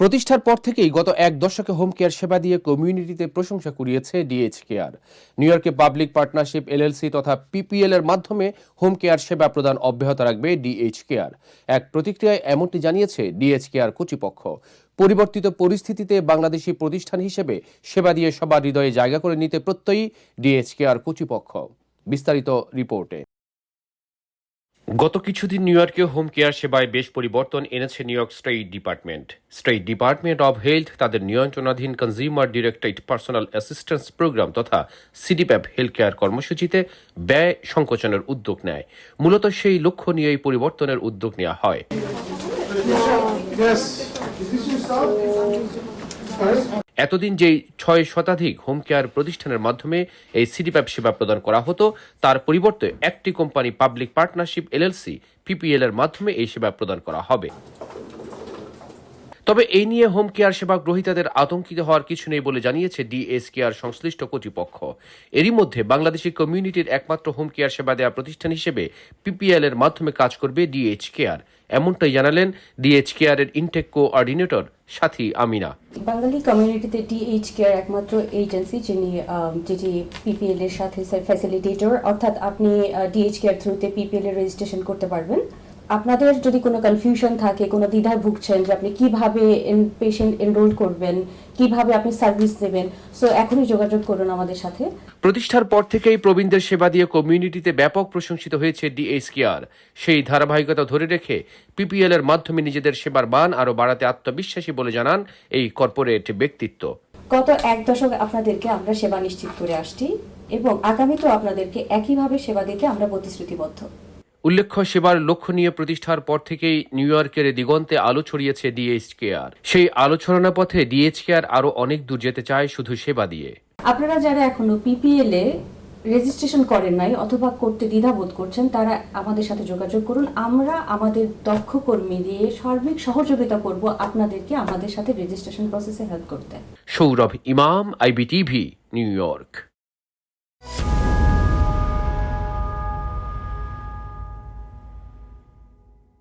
প্রতিষ্ঠার পর থেকেই গত এক দশকে হোম কেয়ার সেবা দিয়ে কমিউনিটিতে প্রশংসা কুড়িয়েছে ডিএইচ কেয়ার নিউ ইয়র্কে পাবলিক পার্টনারশিপ এলএলসি তথা পিপিএল এর মাধ্যমে হোম কেয়ার সেবা প্রদান অব্যাহত রাখবে ডিএইচ কেয়ার এক প্রতিক্রিয়ায় এমনটি জানিয়েছে ডিএইচ কেয়ার কর্তৃপক্ষ। পরিবর্তিত পরিস্থিতিতে বাংলাদেশি প্রতিষ্ঠান হিসেবে সেবা দিয়ে সবার হৃদয়ে জায়গা করে নিতে প্রত্যয়ী ডিএইচ কেয়ার কর্তৃপক্ষ। বিস্তারিত রিপোর্টে। গত কিছুদিন নিউ ইয়র্কে হোম কেয়ার সেবায় বেশ পরিবর্তন এনেছে New York State department. State department of health তাদের নিয়ন্ত্রণাধীন consumer directed personal assistance program তথা সিডিপ্যাপ হেলথ কেয়ার কর্মসূচিতে ব্যয় সংকোচনের উদ্যোগ নেয়। মূলত সেই লক্ষ্য নিয়ে এই পরিবর্তনের উদ্যোগ নেওয়া হয়। এতদিন যেই ছয় শতাধিক হোম কেয়ার প্রতিষ্ঠানের মাধ্যমে এই সিডিপ্যাপ সেবা প্রদান করা হতো, তার পরিবর্তে একটি company public partnership LLC PPL এর মাধ্যমে এই সেবা প্রদান করা হবে। তবে এই নিয়ে হোম কেয়ার সেবা গ্রহীতাদের আতঙ্কিত হওয়ার কিছু নেই বলে জানিয়েছে ডিএস কেয়ার সংশ্লিষ্ট কর্তৃপক্ষ। এরই মধ্যে বাংলাদেশি কমিউনিটির একমাত্র হোম কেয়ার সেবা দেওয়া প্রতিষ্ঠান হিসেবে পিপিএল এর মাধ্যমে কাজ করবে ডিএইচ কেয়ার এমনটাই জানালেন ডিএইচ কেয়ারের ইনটেক কোঅর্ডিনেটর সাথী আমিনা। বাঙালি কমিউনিটিতে টিএইচ কেয়ার একমাত্র এজেন্সি যিনি যেটি পিপিএল এর সাথে ফ্যাসিলিটেটর অর্থাৎ আপনি ডিএইচ কেয়ার থ্রুতে পিপিএল এর রেজিস্ট্রেশন করতে পারবেন। আপনাদের যদি কোনো কনফিউশন থাকে কোনো দ্বিধায় ভুগছেন যে আপনি কীভাবে পেশেন্ট এনরোল করবেন কীভাবে আপনি সার্ভিস নেবেন সো এখনই যোগাযোগ করুন আমাদের সাথে। প্রতিষ্ঠার পর থেকেই প্রবীণদের সেবা দিয়ে কমিউনিটিতে ব্যাপক প্রশংসিত হয়েছে ডিএইচ কেয়ার সেই ধারাবাহিকতা ধরে রেখে পিপিএল এর মাধ্যমে নিজেদের সেবার মান আরও বাড়াতে আত্মবিশ্বাসী বলে জানান এই কর্পোরেট ব্যক্তিত্ব। গত এক দশক আপনাদেরকে আমরা সেবা নিশ্চিত করে আসছি এবং আগামীতেও আপনাদেরকে একইভাবে সেবা দিতে আমরা প্রতিশ্রুতিবদ্ধ। উল্লেখ্য সেবার লক্ষ্য নিয়ে প্রতিষ্ঠার পর থেকেই নিউ ইয়র্কের দিগন্তে আলো ছড়িয়েছে ডিএইচ কেয়ার সেই আলো ছড়ানো পথে ডিএইচ কেয়ার আরও অনেক দূর যেতে চায় শুধু সেবা দিয়ে। আপনারা যারা এখনও পিপিএল এ রেজিস্ট্রেশন করেন নাই অথবা করতে দ্বিধাবোধ করছেন তারা আমাদের সাথে যোগাযোগ করুন। আমরা আমাদের দক্ষ কর্মী দিয়ে সার্বিক সহযোগিতা করব আপনাদেরকে আমাদের সাথে রেজিস্ট্রেশন প্রসেসে হেল্প করতে। সৌরভ ইমাম আইবিটিভি নিউ ইয়র্ক।